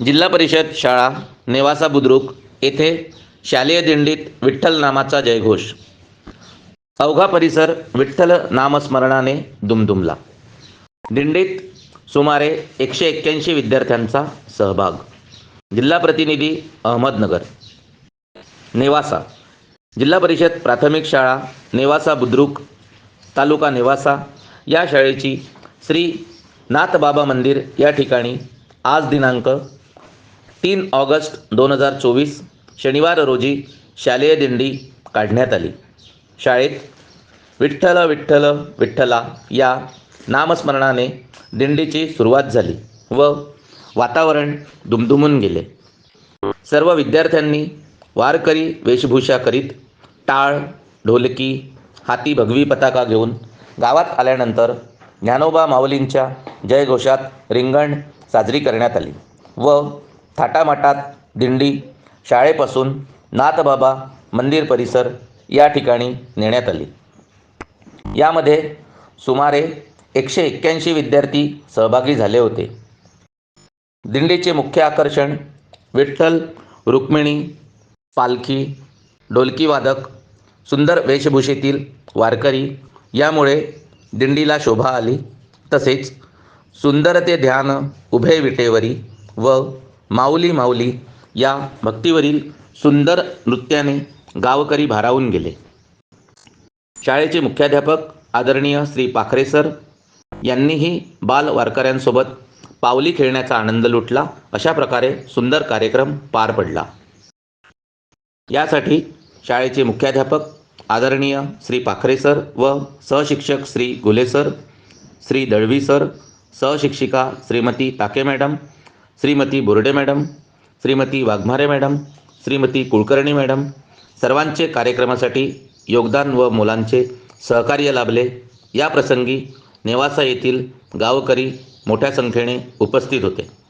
जिल्हा परिषद शाळा नेवासा बुद्रुक येथे शालेय दिंडीत विठ्ठल नामाचा जयघोष. अवघा परिसर विठ्ठल नामस्मरणाने दुमदुमला. दिंडीत सुमारे एकशे एक्क्याऐंशी विद्यार्थ्यांचा सहभाग. जिल्हा प्रतिनिधी अहमदनगर. नेवासा. जिल्हा परिषद प्राथमिक शाळा नेवासा बुद्रुक तालुका नेवासा या शाळेची श्री नाथबाबा मंदिर या ठिकाणी आज दिनांक तीन ऑगस्ट दोन हजार चोवीस शनिवार रोजी शालेय दिंडी काढण्यात आली. शाळेत विठ्ठल विठ्ठल विठ्ठला या नामस्मरणाने दिंडीची सुरुवात झाली व वातावरण दुमदुमून गेले. सर्व विद्यार्थ्यांनी वारकरी वेशभूषा करीत टाळ ढोलकी हाती भगवी पताका घेऊन गावात आल्यानंतर ज्ञानोबा माऊलींच्या जयघोषात रिंगण साजरी करण्यात आली व थाटामाटात दिंडी शाळेपासून नाथबाबा मंदिर परिसर या ठिकाणी नेण्यात आली. यामध्ये सुमारे एकशे एक्क्याऐंशी विद्यार्थी सहभागी झाले होते. दिंडीचे मुख्य आकर्षण विठ्ठल रुक्मिणी पालखी ढोलकी वादक सुंदर वेशभूषेतील वारकरी यामुळे दिंडीला शोभा आली. तसेच सुंदर ते ध्यान उभे विटेवरी व माऊली माऊली या भक्तीवरील सुंदर नृत्याने गावकरी भारावून गेले. शाळेचे मुख्याध्यापक आदरणीय श्री पाखरे सर यांनीही बाल वारकऱ्यांसोबत पावली खेळण्याचा आनंद लुटला. अशा प्रकारे सुंदर कार्यक्रम पार पडला. यासाठी शाळेचे मुख्याध्यापक आदरणीय श्री पाखरे सर व सहशिक्षक Shri Gule sir Shri Dalvi sir सहशिक्षिका Shrimati Take madam Shrimati Borde madam Shrimati Waghmare madam Shrimati Kulkarni madam सर्वांचे कार्यक्रमासाठी योगदान व मुलांचे सहकार्य लाभले. या प्रसंगी नेवासा येथील गावकरी मोठ्या संख्येने उपस्थित होते.